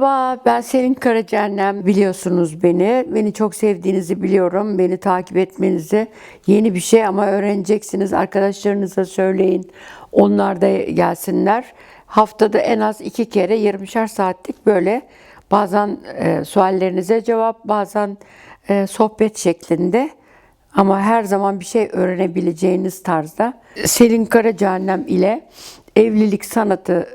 Merhaba, ben Selin Karacaannem. Biliyorsunuz beni. Beni çok sevdiğinizi biliyorum. Beni takip etmenizi yeni bir şey ama öğreneceksiniz. Arkadaşlarınıza söyleyin. Onlar da gelsinler. Haftada en az iki kere 20'şer saatlik böyle bazen e, suallerinize cevap, bazen e, sohbet şeklinde ama her zaman bir şey öğrenebileceğiniz tarzda Selin Karacaannem ile evlilik sanatı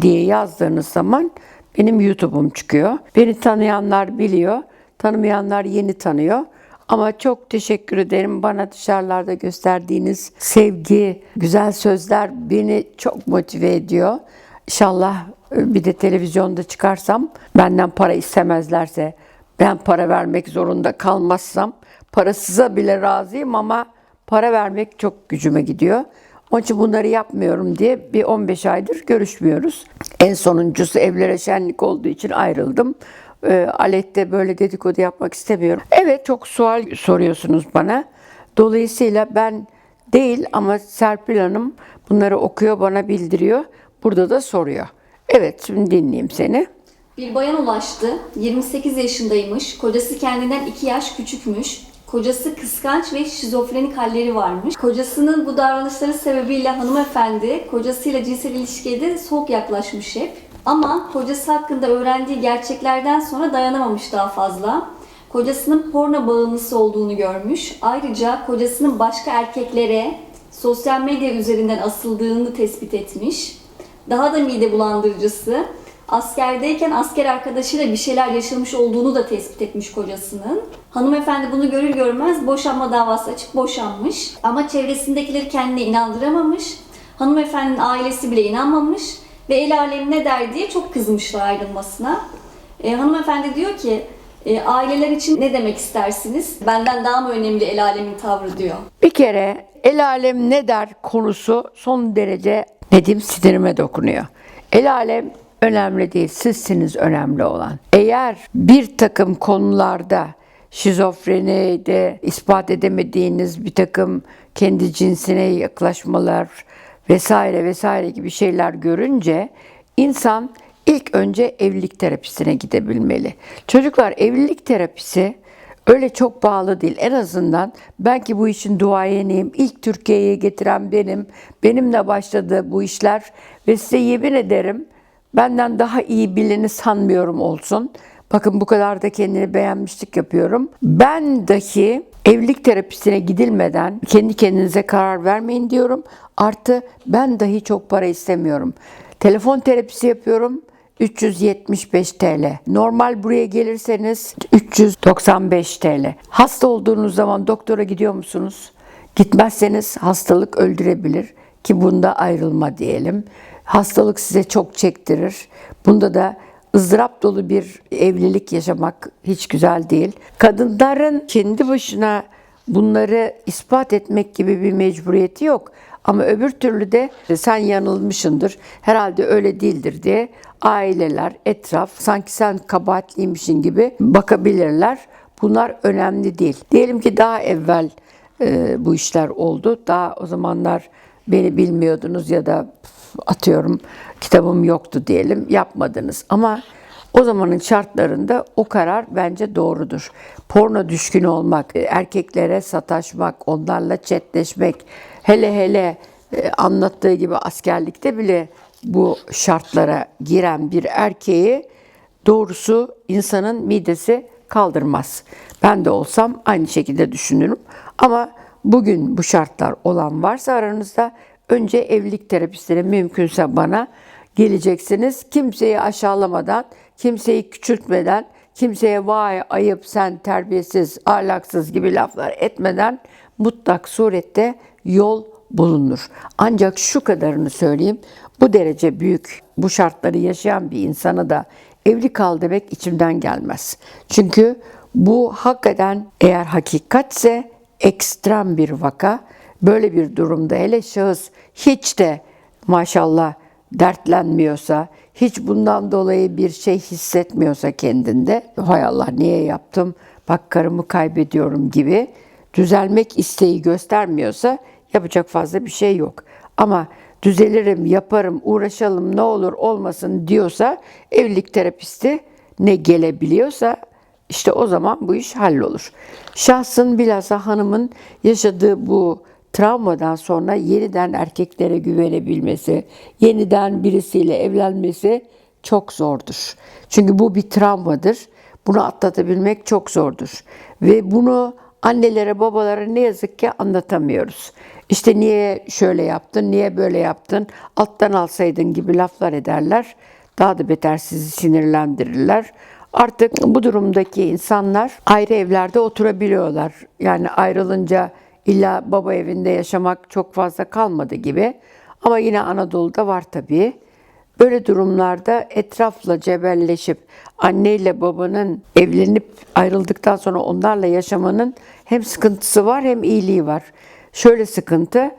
diye yazdığınız zaman benim YouTube'um çıkıyor. Beni tanıyanlar biliyor, tanımayanlar yeni tanıyor. Ama çok teşekkür ederim bana dışarılarda gösterdiğiniz sevgi, güzel sözler beni çok motive ediyor. İnşallah e, bir de televizyonda çıkarsam benden para istemezlerse, ben para vermek zorunda kalmazsam parasıza bile razıyım ama para vermek çok gücüme gidiyor. Onun için bunları yapmıyorum diye bir 15 aydır görüşmüyoruz. En sonuncusu evlere şenlik olduğu için ayrıldım. E, Alet'te böyle dedikodu yapmak istemiyorum. Evet çok sual soruyorsunuz bana. Dolayısıyla ben değil ama Serpil Hanım bunları okuyor bana bildiriyor. Burada da soruyor. Evet şimdi dinleyeyim seni. Bir bayan ulaştı. 28 yaşındaymış. Kocası kendinden 2 yaş küçükmüş. Kocası kıskanç ve şizofrenik halleri varmış. Kocasının bu davranışları sebebiyle hanımefendi kocasıyla cinsel ilişkiye de soğuk yaklaşmış hep. Ama kocası hakkında öğrendiği gerçeklerden sonra dayanamamış daha fazla. Kocasının porno bağımlısı olduğunu görmüş. Ayrıca kocasının başka erkeklere sosyal medya üzerinden asıldığını tespit etmiş. Daha da mide bulandırıcısı askerdeyken asker arkadaşıyla bir şeyler yaşamış olduğunu da tespit etmiş kocasının. Hanımefendi bunu görür görmez boşanma davası açıp boşanmış. Ama çevresindekileri kendine inandıramamış. Hanımefendinin ailesi bile inanmamış. Ve el alem ne der diye çok kızmışlar ayrılmasına. E, hanımefendi diyor ki e, aileler için ne demek istersiniz? Benden daha mı önemli el alemin tavrı diyor. Bir kere el alem ne der konusu son derece ne diyeyim sinirime dokunuyor. El alem önemli değil, sizsiniz önemli olan. Eğer bir takım konularda şizofrenide ispat edemediğiniz bir takım kendi cinsine yaklaşmalar vesaire vesaire gibi şeyler görünce insan ilk önce evlilik terapisine gidebilmeli. Çocuklar evlilik terapisi öyle çok bağlı değil. En azından ben ki bu işin duayeniyim. İlk Türkiye'ye getiren benim. Benimle başladı bu işler ve size yemin ederim benden daha iyi bileni sanmıyorum olsun. Bakın bu kadar da kendini beğenmişlik yapıyorum. Ben dahi evlilik terapisine gidilmeden kendi kendinize karar vermeyin diyorum. Artı ben dahi çok para istemiyorum. Telefon terapisi yapıyorum. 375 TL. Normal buraya gelirseniz 395 TL. Hasta olduğunuz zaman doktora gidiyor musunuz? Gitmezseniz hastalık öldürebilir ki bunda ayrılma diyelim. Hastalık size çok çektirir. Bunda da ızdırap dolu bir evlilik yaşamak hiç güzel değil. Kadınların kendi başına bunları ispat etmek gibi bir mecburiyeti yok. Ama öbür türlü de sen yanılmışındır, herhalde öyle değildir diye aileler, etraf sanki sen kabahatliymişin gibi bakabilirler. Bunlar önemli değil. Diyelim ki daha evvel e, bu işler oldu. Daha o zamanlar beni bilmiyordunuz ya da atıyorum kitabım yoktu diyelim yapmadınız. Ama o zamanın şartlarında o karar bence doğrudur. Porno düşkün olmak, erkeklere sataşmak, onlarla chatleşmek, hele hele e, anlattığı gibi askerlikte bile bu şartlara giren bir erkeği doğrusu insanın midesi kaldırmaz. Ben de olsam aynı şekilde düşünürüm. Ama bugün bu şartlar olan varsa aranızda önce evlilik terapistine mümkünse bana geleceksiniz. Kimseyi aşağılamadan, kimseyi küçültmeden, kimseye vay ayıp sen terbiyesiz, ahlaksız gibi laflar etmeden mutlak surette yol bulunur. Ancak şu kadarını söyleyeyim. Bu derece büyük, bu şartları yaşayan bir insana da evli kal demek içimden gelmez. Çünkü bu hakikaten eğer hakikatse ekstrem bir vaka. Böyle bir durumda hele şahıs hiç de maşallah dertlenmiyorsa, hiç bundan dolayı bir şey hissetmiyorsa kendinde, hay Allah niye yaptım, bak karımı kaybediyorum gibi düzelmek isteği göstermiyorsa yapacak fazla bir şey yok. Ama düzelirim, yaparım, uğraşalım ne olur olmasın diyorsa evlilik terapisti ne gelebiliyorsa işte o zaman bu iş hallolur. Şahsın bilhassa hanımın yaşadığı bu travmadan sonra yeniden erkeklere güvenebilmesi, yeniden birisiyle evlenmesi çok zordur. Çünkü bu bir travmadır. Bunu atlatabilmek çok zordur. Ve bunu annelere, babalara ne yazık ki anlatamıyoruz. İşte niye şöyle yaptın, niye böyle yaptın, alttan alsaydın gibi laflar ederler. Daha da beter sizi sinirlendirirler. Artık bu durumdaki insanlar ayrı evlerde oturabiliyorlar. Yani ayrılınca illa baba evinde yaşamak çok fazla kalmadı gibi. Ama yine Anadolu'da var tabii. Böyle durumlarda etrafla cebelleşip anneyle babanın evlenip ayrıldıktan sonra onlarla yaşamanın hem sıkıntısı var hem iyiliği var. Şöyle sıkıntı,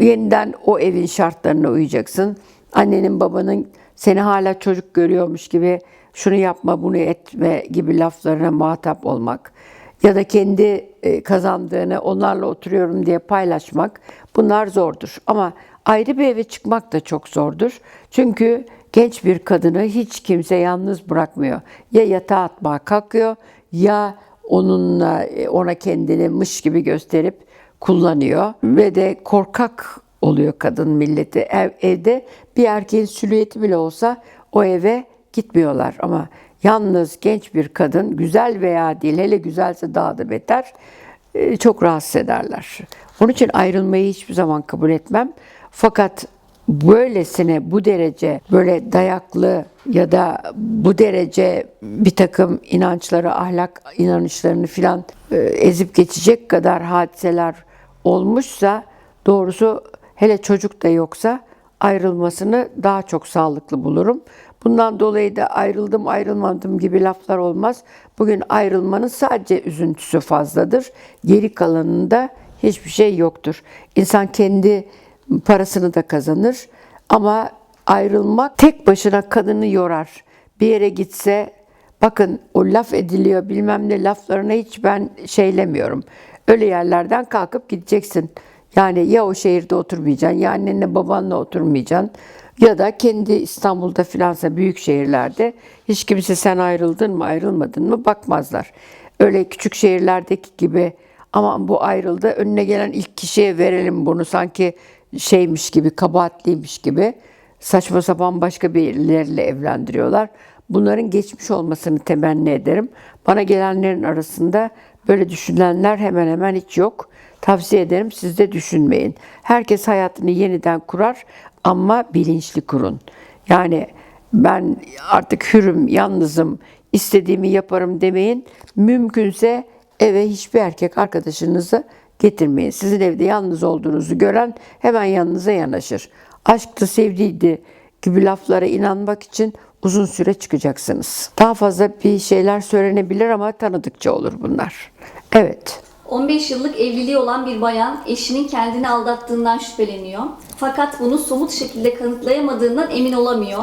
yeniden o evin şartlarına uyacaksın. Annenin babanın seni hala çocuk görüyormuş gibi şunu yapma bunu etme gibi laflarına muhatap olmak ya da kendi e, kazandığını onlarla oturuyorum diye paylaşmak bunlar zordur. Ama ayrı bir eve çıkmak da çok zordur. Çünkü genç bir kadını hiç kimse yalnız bırakmıyor. Ya yatağa atmaya kalkıyor ya onunla e, ona kendini mış gibi gösterip kullanıyor ve de korkak oluyor kadın milleti. Ev, evde bir erkeğin silüeti bile olsa o eve gitmiyorlar ama yalnız genç bir kadın güzel veya değil hele güzelse daha da beter e, çok rahatsız ederler. Onun için ayrılmayı hiçbir zaman kabul etmem. Fakat böylesine bu derece böyle dayaklı ya da bu derece bir takım inançları, ahlak inanışlarını filan e, ezip geçecek kadar hadiseler olmuşsa doğrusu hele çocuk da yoksa ayrılmasını daha çok sağlıklı bulurum. Bundan dolayı da ayrıldım ayrılmadım gibi laflar olmaz. Bugün ayrılmanın sadece üzüntüsü fazladır. Geri kalanında hiçbir şey yoktur. İnsan kendi parasını da kazanır ama ayrılmak tek başına kadını yorar. Bir yere gitse bakın o laf ediliyor bilmem ne laflarına hiç ben şeylemiyorum. Öyle yerlerden kalkıp gideceksin. Yani ya o şehirde oturmayacaksın ya annenle babanla oturmayacaksın ya da kendi İstanbul'da filansa büyük şehirlerde hiç kimse sen ayrıldın mı ayrılmadın mı bakmazlar. Öyle küçük şehirlerdeki gibi ama bu ayrıldı önüne gelen ilk kişiye verelim bunu sanki şeymiş gibi kabahatliymiş gibi saçma sapan başka birileriyle evlendiriyorlar. Bunların geçmiş olmasını temenni ederim. Bana gelenlerin arasında böyle düşünenler hemen hemen hiç yok. Tavsiye ederim siz de düşünmeyin. Herkes hayatını yeniden kurar ama bilinçli kurun. Yani ben artık hürüm, yalnızım, istediğimi yaparım demeyin. Mümkünse eve hiçbir erkek arkadaşınızı getirmeyin. Sizin evde yalnız olduğunuzu gören hemen yanınıza yanaşır. Aşktı, sevdiydi gibi laflara inanmak için uzun süre çıkacaksınız. Daha fazla bir şeyler söylenebilir ama tanıdıkça olur bunlar. Evet. 15 yıllık evliliği olan bir bayan eşinin kendini aldattığından şüpheleniyor. Fakat bunu somut şekilde kanıtlayamadığından emin olamıyor.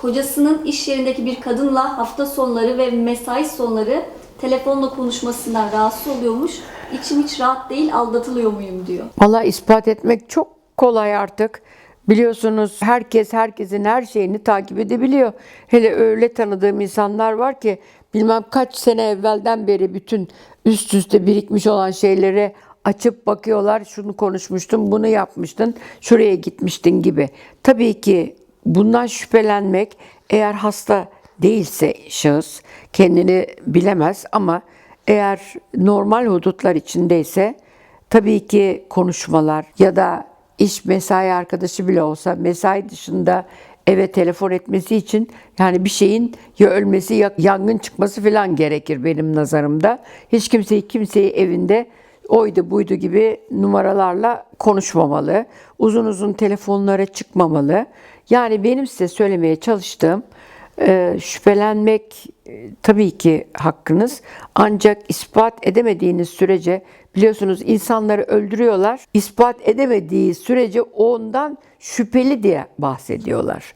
Kocasının iş yerindeki bir kadınla hafta sonları ve mesai sonları telefonla konuşmasından rahatsız oluyormuş. İçim hiç rahat değil aldatılıyor muyum diyor. Valla ispat etmek çok kolay artık. Biliyorsunuz herkes herkesin her şeyini takip edebiliyor. Hele öyle tanıdığım insanlar var ki bilmem kaç sene evvelden beri bütün üst üste birikmiş olan şeyleri açıp bakıyorlar. Şunu konuşmuştun, bunu yapmıştın, şuraya gitmiştin gibi. Tabii ki bundan şüphelenmek eğer hasta değilse şahıs kendini bilemez ama eğer normal hudutlar içindeyse tabii ki konuşmalar ya da iş mesai arkadaşı bile olsa mesai dışında eve telefon etmesi için yani bir şeyin ya ölmesi ya yangın çıkması falan gerekir benim nazarımda. Hiç kimseyi kimseyi evinde oydu buydu gibi numaralarla konuşmamalı. Uzun uzun telefonlara çıkmamalı. Yani benim size söylemeye çalıştığım e, şüphelenmek e, tabii ki hakkınız. Ancak ispat edemediğiniz sürece biliyorsunuz insanları öldürüyorlar. İspat edemediği sürece ondan şüpheli diye bahsediyorlar.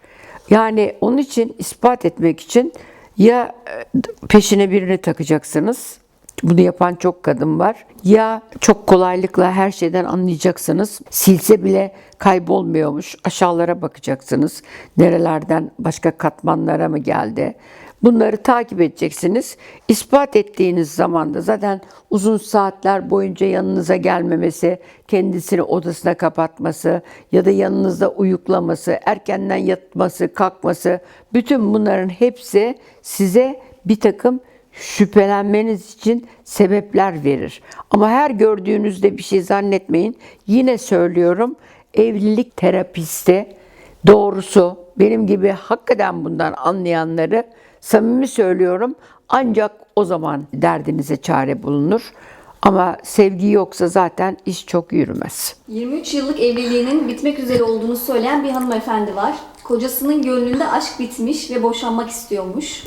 Yani onun için ispat etmek için ya e, peşine birini takacaksınız Bunu yapan çok kadın var. Ya çok kolaylıkla her şeyden anlayacaksınız. Silse bile kaybolmuyormuş. Aşağılara bakacaksınız. Nerelerden başka katmanlara mı geldi? Bunları takip edeceksiniz. İspat ettiğiniz zaman da zaten uzun saatler boyunca yanınıza gelmemesi, kendisini odasına kapatması ya da yanınızda uyuklaması, erkenden yatması, kalkması, bütün bunların hepsi size bir takım şüphelenmeniz için sebepler verir. Ama her gördüğünüzde bir şey zannetmeyin. Yine söylüyorum evlilik terapisti doğrusu benim gibi hakikaten bundan anlayanları samimi söylüyorum ancak o zaman derdinize çare bulunur. Ama sevgi yoksa zaten iş çok yürümez. 23 yıllık evliliğinin bitmek üzere olduğunu söyleyen bir hanımefendi var. Kocasının gönlünde aşk bitmiş ve boşanmak istiyormuş.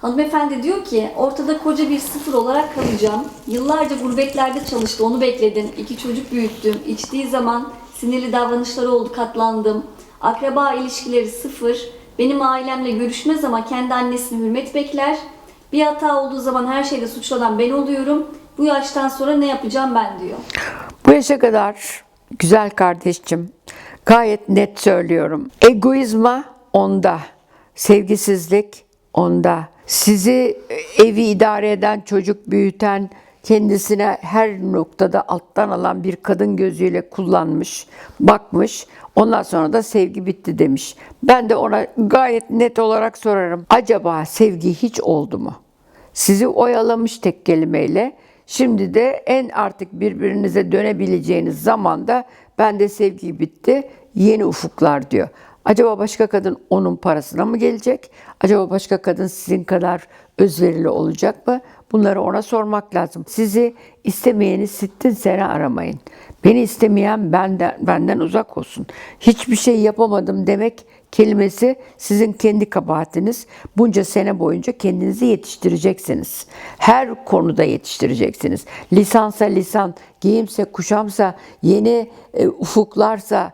Hanımefendi diyor ki ortada koca bir sıfır olarak kalacağım. Yıllarca gurbetlerde çalıştı onu bekledim. İki çocuk büyüttüm. İçtiği zaman sinirli davranışları oldu katlandım. Akraba ilişkileri sıfır. Benim ailemle görüşmez ama kendi annesini hürmet bekler. Bir hata olduğu zaman her şeyde suçlanan ben oluyorum. Bu yaştan sonra ne yapacağım ben diyor. Bu yaşa kadar güzel kardeşçim gayet net söylüyorum. Egoizma onda, sevgisizlik onda. Sizi evi idare eden, çocuk büyüten, kendisine her noktada alttan alan bir kadın gözüyle kullanmış, bakmış. Ondan sonra da sevgi bitti demiş. Ben de ona gayet net olarak sorarım. Acaba sevgi hiç oldu mu? Sizi oyalamış tek kelimeyle. Şimdi de en artık birbirinize dönebileceğiniz zamanda ben de sevgi bitti, yeni ufuklar diyor. Acaba başka kadın onun parasına mı gelecek? Acaba başka kadın sizin kadar özverili olacak mı? Bunları ona sormak lazım. Sizi istemeyeni sittin sene aramayın. Beni istemeyen benden, benden uzak olsun. Hiçbir şey yapamadım demek kelimesi sizin kendi kabahatiniz. Bunca sene boyunca kendinizi yetiştireceksiniz. Her konuda yetiştireceksiniz. Lisansa lisan, giyimse kuşamsa, yeni e, ufuklarsa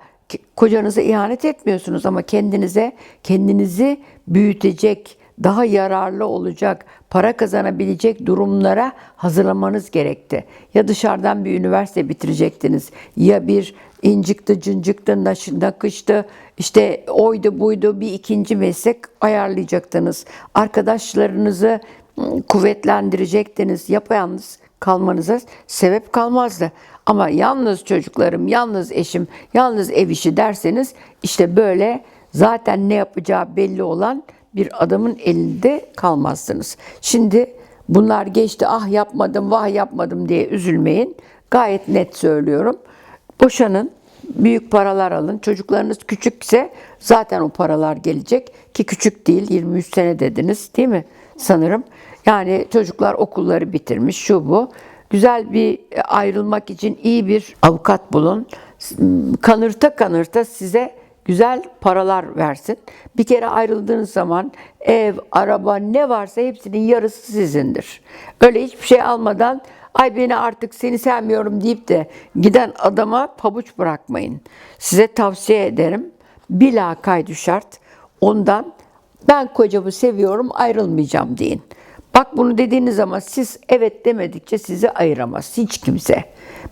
kocanıza ihanet etmiyorsunuz ama kendinize kendinizi büyütecek, daha yararlı olacak, para kazanabilecek durumlara hazırlamanız gerekti. Ya dışarıdan bir üniversite bitirecektiniz ya bir incikti, cıncıktı, nakıştı, işte oydu buydu bir ikinci meslek ayarlayacaktınız. Arkadaşlarınızı ım, kuvvetlendirecektiniz. Yapayalnız kalmanıza sebep kalmazdı. Ama yalnız çocuklarım, yalnız eşim, yalnız ev işi derseniz işte böyle zaten ne yapacağı belli olan bir adamın elinde kalmazsınız. Şimdi bunlar geçti ah yapmadım vah yapmadım diye üzülmeyin. Gayet net söylüyorum. Boşanın, büyük paralar alın. Çocuklarınız küçükse zaten o paralar gelecek ki küçük değil 23 sene dediniz değil mi sanırım. Yani çocuklar okulları bitirmiş şu bu. Güzel bir ayrılmak için iyi bir avukat bulun. Kanırta kanırta size güzel paralar versin. Bir kere ayrıldığınız zaman ev, araba ne varsa hepsinin yarısı sizindir. Öyle hiçbir şey almadan ay beni artık seni sevmiyorum deyip de giden adama pabuç bırakmayın. Size tavsiye ederim. Bila kaydı şart. Ondan ben kocamı seviyorum ayrılmayacağım deyin. Bak bunu dediğiniz zaman siz evet demedikçe sizi ayıramaz hiç kimse.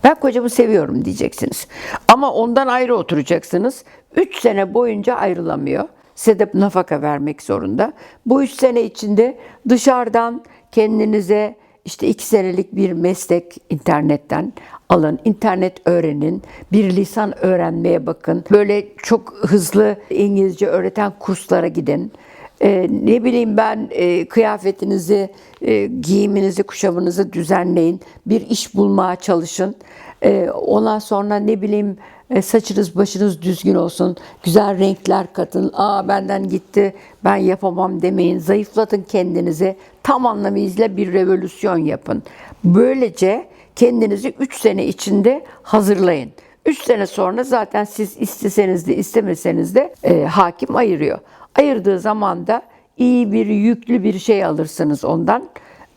Ben kocamı seviyorum diyeceksiniz. Ama ondan ayrı oturacaksınız. 3 sene boyunca ayrılamıyor. Size de nafaka vermek zorunda. Bu 3 sene içinde dışarıdan kendinize işte 2 senelik bir meslek internetten alın. internet öğrenin. Bir lisan öğrenmeye bakın. Böyle çok hızlı İngilizce öğreten kurslara gidin. Ee, ne bileyim ben e, kıyafetinizi, e, giyiminizi, kuşamınızı düzenleyin. Bir iş bulmaya çalışın. Ee, ondan sonra ne bileyim e, saçınız başınız düzgün olsun. Güzel renkler katın. Aa benden gitti ben yapamam demeyin. Zayıflatın kendinizi. Tam anlamıyla bir revolüsyon yapın. Böylece kendinizi 3 sene içinde hazırlayın. 3 sene sonra zaten siz isteseniz de istemeseniz de e, hakim ayırıyor. Ayırdığı zaman da iyi bir yüklü bir şey alırsınız ondan.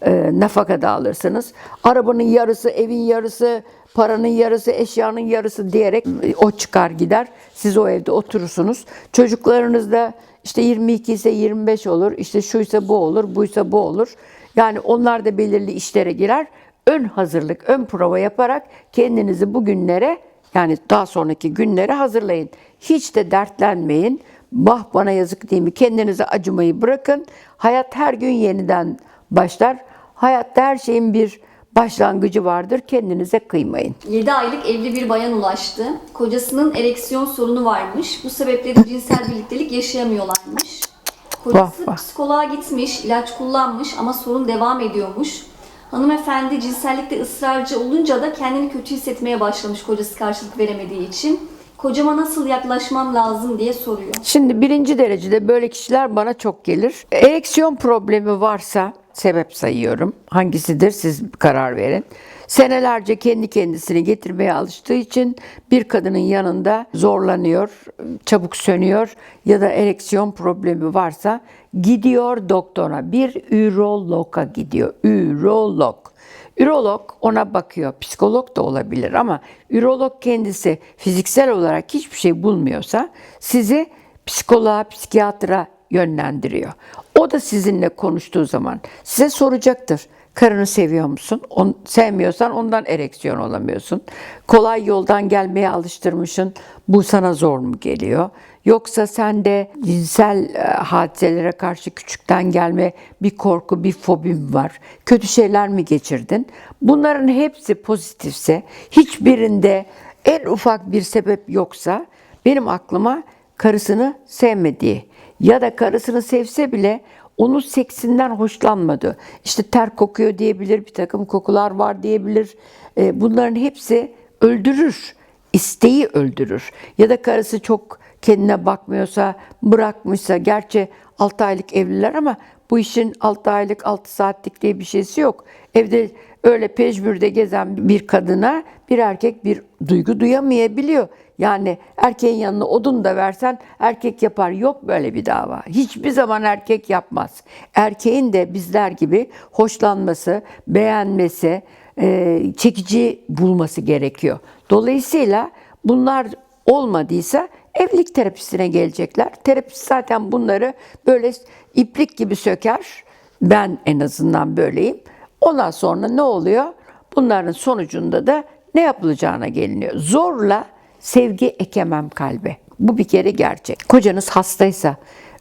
E, nafaka da alırsınız. Arabanın yarısı, evin yarısı, paranın yarısı, eşyanın yarısı diyerek e, o çıkar gider. Siz o evde oturursunuz. Çocuklarınız da işte 22 ise 25 olur, işte şuysa bu olur, buysa bu olur. Yani onlar da belirli işlere girer. ön hazırlık, ön prova yaparak kendinizi bu günlere yani daha sonraki günlere hazırlayın. Hiç de dertlenmeyin. Bah bana yazık değil mi? Kendinize acımayı bırakın. Hayat her gün yeniden başlar. Hayatta her şeyin bir başlangıcı vardır. Kendinize kıymayın. 7 aylık evli bir bayan ulaştı. Kocasının ereksiyon sorunu varmış. Bu sebeple de cinsel birliktelik yaşayamıyorlarmış. Kocası Vah, vah. psikoloğa gitmiş, ilaç kullanmış ama sorun devam ediyormuş. Hanımefendi cinsellikte ısrarcı olunca da kendini kötü hissetmeye başlamış kocası karşılık veremediği için. Kocama nasıl yaklaşmam lazım diye soruyor. Şimdi birinci derecede böyle kişiler bana çok gelir. Ereksiyon problemi varsa sebep sayıyorum. Hangisidir siz karar verin. Senelerce kendi kendisini getirmeye alıştığı için bir kadının yanında zorlanıyor, çabuk sönüyor ya da ereksiyon problemi varsa gidiyor doktora. Bir ürologa gidiyor. Ürolog. Ürolog ona bakıyor. Psikolog da olabilir ama ürolog kendisi fiziksel olarak hiçbir şey bulmuyorsa sizi psikoloğa, psikiyatra yönlendiriyor. O da sizinle konuştuğu zaman size soracaktır. Karını seviyor musun? On, sevmiyorsan ondan ereksiyon olamıyorsun. Kolay yoldan gelmeye alıştırmışsın. Bu sana zor mu geliyor? Yoksa sende cinsel e, hadiselere karşı küçükten gelme bir korku, bir fobim var. Kötü şeyler mi geçirdin? Bunların hepsi pozitifse, hiçbirinde en ufak bir sebep yoksa benim aklıma karısını sevmediği ya da karısını sevse bile onun seksinden hoşlanmadı. İşte ter kokuyor diyebilir, bir takım kokular var diyebilir. E, Bunların hepsi öldürür. isteği öldürür. Ya da karısı çok kendine bakmıyorsa, bırakmışsa, gerçi 6 aylık evliler ama bu işin 6 aylık 6 saatlik diye bir şeysi yok. Evde öyle pejmürde gezen bir kadına bir erkek bir duygu duyamayabiliyor. Yani erkeğin yanına odun da versen erkek yapar. Yok böyle bir dava. Hiçbir zaman erkek yapmaz. Erkeğin de bizler gibi hoşlanması, beğenmesi, e, çekici bulması gerekiyor. Dolayısıyla bunlar olmadıysa evlilik terapisine gelecekler. Terapist zaten bunları böyle iplik gibi söker. Ben en azından böyleyim. Ondan sonra ne oluyor? Bunların sonucunda da ne yapılacağına geliniyor. Zorla sevgi ekemem kalbe. Bu bir kere gerçek. Kocanız hastaysa,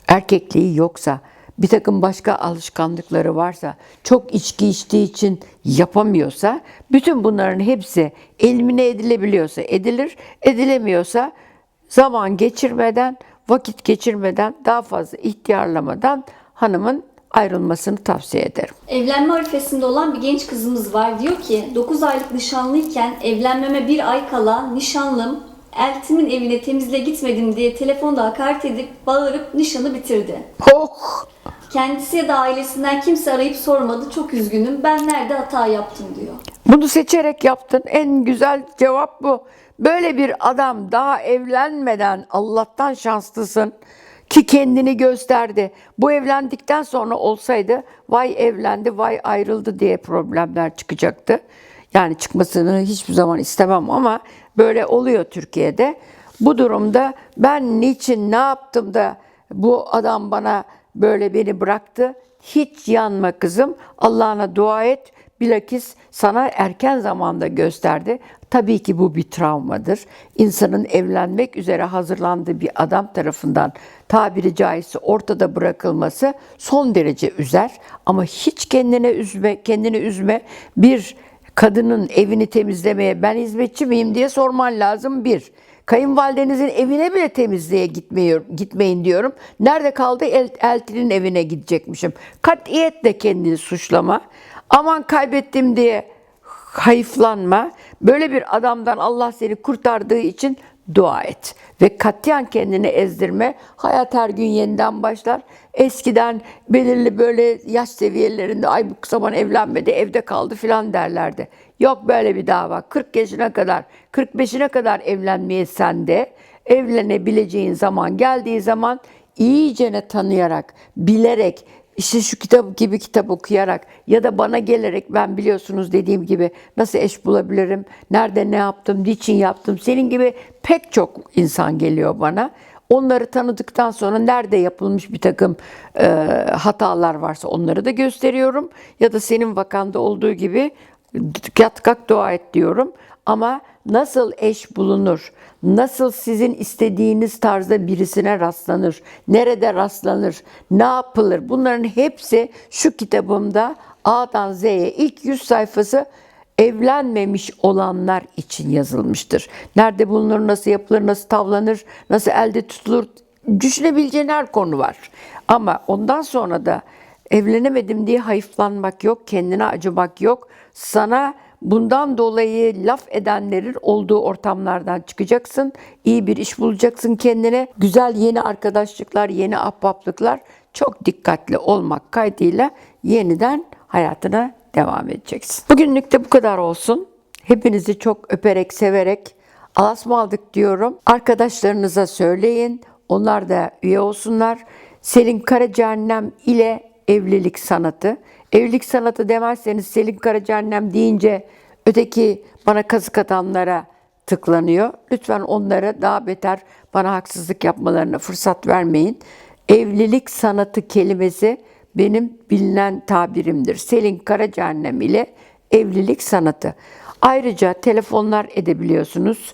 erkekliği yoksa, bir takım başka alışkanlıkları varsa, çok içki içtiği için yapamıyorsa, bütün bunların hepsi elimine edilebiliyorsa edilir, edilemiyorsa zaman geçirmeden, vakit geçirmeden, daha fazla ihtiyarlamadan hanımın ayrılmasını tavsiye ederim. Evlenme arifesinde olan bir genç kızımız var. Diyor ki 9 aylık nişanlıyken evlenmeme bir ay kala nişanlım eltimin evine temizle gitmedim diye telefonda hakaret edip bağırıp nişanı bitirdi. Oh! Kendisi ya da ailesinden kimse arayıp sormadı. Çok üzgünüm. Ben nerede hata yaptım diyor. Bunu seçerek yaptın. En güzel cevap bu. Böyle bir adam daha evlenmeden Allah'tan şanslısın ki kendini gösterdi. Bu evlendikten sonra olsaydı vay evlendi, vay ayrıldı diye problemler çıkacaktı. Yani çıkmasını hiçbir zaman istemem ama böyle oluyor Türkiye'de. Bu durumda ben niçin ne yaptım da bu adam bana böyle beni bıraktı? Hiç yanma kızım. Allah'ına dua et. Bilakis sana erken zamanda gösterdi. Tabii ki bu bir travmadır. İnsanın evlenmek üzere hazırlandığı bir adam tarafından tabiri caizse ortada bırakılması son derece üzer. Ama hiç kendine üzme, kendini üzme. Bir kadının evini temizlemeye ben hizmetçi miyim diye sorman lazım bir. Kayınvalidenizin evine bile temizliğe gitmiyor, gitmeyin diyorum. Nerede kaldı? El, eltinin evine gidecekmişim. Katiyetle kendini suçlama. Aman kaybettim diye hayıflanma. Böyle bir adamdan Allah seni kurtardığı için dua et. Ve katiyen kendini ezdirme. Hayat her gün yeniden başlar. Eskiden belirli böyle yaş seviyelerinde ay bu zaman evlenmedi evde kaldı filan derlerdi. Yok böyle bir dava. 40 yaşına kadar, 45'ine kadar evlenmeye sen de evlenebileceğin zaman geldiği zaman iyicene tanıyarak, bilerek, işte şu kitap gibi kitap okuyarak ya da bana gelerek ben biliyorsunuz dediğim gibi nasıl eş bulabilirim, nerede ne yaptım, niçin yaptım. Senin gibi pek çok insan geliyor bana. Onları tanıdıktan sonra nerede yapılmış bir takım e, hatalar varsa onları da gösteriyorum. Ya da senin vakanda olduğu gibi Yat kalk dua et diyorum. Ama nasıl eş bulunur? Nasıl sizin istediğiniz tarzda birisine rastlanır? Nerede rastlanır? Ne yapılır? Bunların hepsi şu kitabımda A'dan Z'ye ilk 100 sayfası evlenmemiş olanlar için yazılmıştır. Nerede bulunur, nasıl yapılır, nasıl tavlanır, nasıl elde tutulur düşünebileceğin her konu var. Ama ondan sonra da evlenemedim diye hayıflanmak yok, kendine acımak yok. Sana bundan dolayı laf edenlerin olduğu ortamlardan çıkacaksın. İyi bir iş bulacaksın kendine. Güzel yeni arkadaşlıklar, yeni ahbaplıklar. Çok dikkatli olmak kaydıyla yeniden hayatına devam edeceksin. Bugünlük de bu kadar olsun. Hepinizi çok öperek, severek alasmaldık diyorum. Arkadaşlarınıza söyleyin. Onlar da üye olsunlar. Selin Karacaannem ile evlilik sanatı. Evlilik sanatı demezseniz Selin Karacaannem deyince öteki bana kazık atanlara tıklanıyor. Lütfen onlara daha beter bana haksızlık yapmalarına fırsat vermeyin. Evlilik sanatı kelimesi benim bilinen tabirimdir. Selin Karacaannem ile evlilik sanatı. Ayrıca telefonlar edebiliyorsunuz.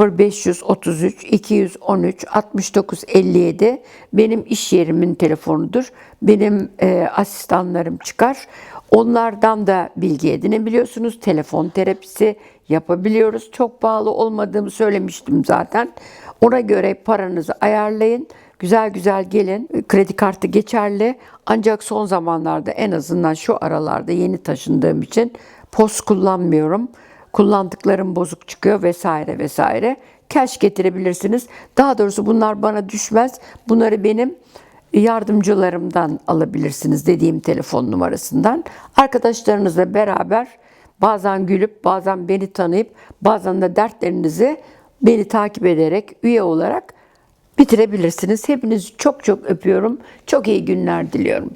0533 213 69 57 benim iş yerimin telefonudur. Benim e, asistanlarım çıkar. Onlardan da bilgi edinebiliyorsunuz. Telefon terapisi yapabiliyoruz. Çok pahalı olmadığımı söylemiştim zaten. Ona göre paranızı ayarlayın. Güzel güzel gelin. Kredi kartı geçerli. Ancak son zamanlarda en azından şu aralarda yeni taşındığım için POS kullanmıyorum. Kullandıklarım bozuk çıkıyor vesaire vesaire. Cash getirebilirsiniz. Daha doğrusu bunlar bana düşmez. Bunları benim yardımcılarımdan alabilirsiniz dediğim telefon numarasından. Arkadaşlarınızla beraber bazen gülüp bazen beni tanıyıp bazen de dertlerinizi beni takip ederek üye olarak bitirebilirsiniz. Hepinizi çok çok öpüyorum. Çok iyi günler diliyorum.